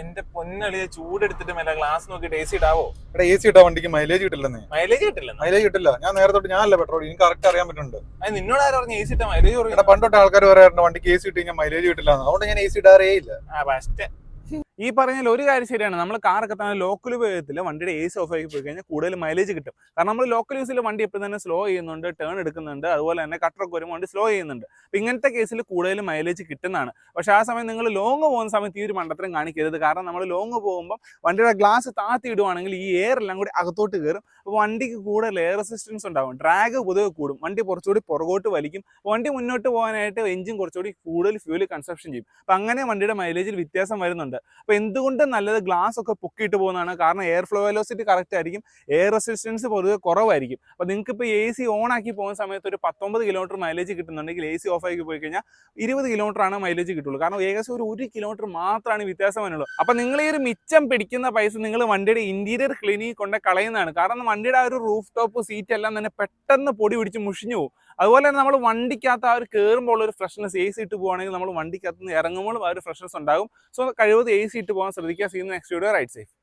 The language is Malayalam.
എന്റെ പൊന്നളിയെ ചൂടെടുത്തിട്ട് മേലെ ഗ്ലാസ് നോക്കിയിട്ട് എ സി ഇടാവോ? ഇവിടെ എ സി ഇട്ടാ വണ്ടിക്ക് മൈലേജ് കിട്ടില്ലെന്നേ. മൈലേജ് കിട്ടില്ല മൈലേജ് കിട്ടില്ല. ഞാൻ നേരത്തെ തൊട്ട് ഞാനല്ല പെട്രോൾ എനിക്ക് കറക്റ്റ് അറിയാൻ പറ്റുന്നുണ്ട്. അത് നിന്നോട് ആരും പറഞ്ഞ? എ സി ഇട്ട മൈലേജ് കുറയും. പണ്ടൊട്ട് ആൾക്കാർ പറയാറുണ്ട് വണ്ടിക്ക് എ സി ഇട്ട് കഴിഞ്ഞാൽ മൈലേജ് കിട്ടില്ല അതുകൊണ്ട് ഞാൻ എ സി ഇടാറേ ഇല്ല. ആ ഫസ്റ്റ് ഈ പറഞ്ഞാൽ ഒരു കാര്യം ശരിയാണ്. നമ്മൾ കാറൊക്കെ തന്നെ ലോക്കൽ ഉപയോഗത്തിൽ വണ്ടിയുടെ എ സി ഓഫ് ആക്കി പോയി കഴിഞ്ഞാൽ കൂടുതൽ മൈലേജ് കിട്ടും. കാരണം നമ്മൾ ലോക്കൽ യൂസിൽ വണ്ടി എപ്പോഴും തന്നെ സ്ലോ ചെയ്യുന്നുണ്ട് ടേൺ എടുക്കുന്നുണ്ട്. അതുപോലെ തന്നെ കട്ടറൊക്കെ വരുമ്പോൾ വണ്ടി സ്ലോ ചെയ്യുന്നുണ്ട്. അപ്പം ഇങ്ങനത്തെ കേസിൽ കൂടുതൽ മൈലേജ് കിട്ടുന്നതാണ്. പക്ഷേ ആ സമയം നിങ്ങൾ ലോങ് പോകുന്ന സമയത്ത് ഈ ഒരു മണ്ടത്തരം കാണിക്കരുത്. കാരണം നമ്മൾ ലോങ് പോകുമ്പോൾ വണ്ടിയുടെ ഗ്ലാസ് താത്തി ഇടുവാണെങ്കിൽ ഈ എയർ എല്ലാം കൂടി അകത്തോട്ട് കയറും അപ്പോൾ വണ്ടിക്ക് കൂടുതൽ എയർ റെസിസ്റ്റൻസ് ഉണ്ടാവും. ഡ്രാഗ് പൊതുവെ കൂടും. വണ്ടി കുറച്ചുകൂടി പുറകോട്ട് വലിക്കും. വണ്ടി മുന്നോട്ട് പോകാനായിട്ട് എഞ്ചിൻ കുറച്ചുകൂടി കൂടുതൽ ഫ്യൂൽ കൺസപ്ഷൻ ചെയ്യും. അപ്പം അങ്ങനെ വണ്ടിയുടെ മൈലേജിൽ വ്യത്യാസം വരുന്നുണ്ട്. അപ്പോൾ എന്തുകൊണ്ട് നല്ലത് ഗ്ലാസ് ഒക്കെ പൊക്കിയിട്ട് പോകുന്നതാണ്? കാരണം എയർ ഫ്ലോ വെലോസിറ്റി കറക്റ്റ് ആയിരിക്കും. എയർ റെസിസ്റ്റൻസ് പൊതുവെ കുറവായിരിക്കും. അപ്പോൾ നിങ്ങൾക്ക് ഇപ്പോൾ എ സി ഓൺ ആക്കി പോകുന്ന സമയത്ത് ഒരു പത്തൊമ്പത് കിലോമീറ്റർ മൈലേജ് കിട്ടുന്നുണ്ടെങ്കിൽ എ സി ഓഫ് ആക്കി പോയി കഴിഞ്ഞാൽ ഇരുപത് കിലോമീറ്റർ ആണ് മൈലേജ് കിട്ടുള്ളൂ. കാരണം ഏകദേശം ഒരു ഒരു കിലോമീറ്റർ മാത്രമാണ് വ്യത്യാസം വന്നുള്ളൂ അപ്പോൾ നിങ്ങൾ ഈ ഒരു മിച്ചം പിടിക്കുന്ന പൈസ നിങ്ങൾ വണ്ടിയുടെ ഇന്റീരിയർ ക്ലീനിങ് കൊണ്ട് കളയുന്നതാണ്. കാരണം വണ്ടിയുടെ ആ ഒരു റൂഫ് ടോപ്പ് സീറ്റ് എല്ലാം തന്നെ പെട്ടെന്ന് പൊടി പിടിച്ച് മുഷിഞ്ഞു പോകും അതുപോലെ തന്നെ നമ്മൾ വണ്ടിക്കകത്ത് ആ ഒരു കയറുമ്പോൾ ഒരു ഫ്രഷ്നസ് എ സി ഇട്ട് പോകുകയാണെങ്കിൽ നമ്മൾ വണ്ടിക്കകത്ത് നിന്ന് ഇറങ്ങുമ്പോഴും ആ ഒരു ഫ്രഷ്നസ് ഉണ്ടാകും. സോ കഴിവത് എ സി ഇട്ട് പോകാൻ ശ്രദ്ധിക്കുക. Seen next video right safe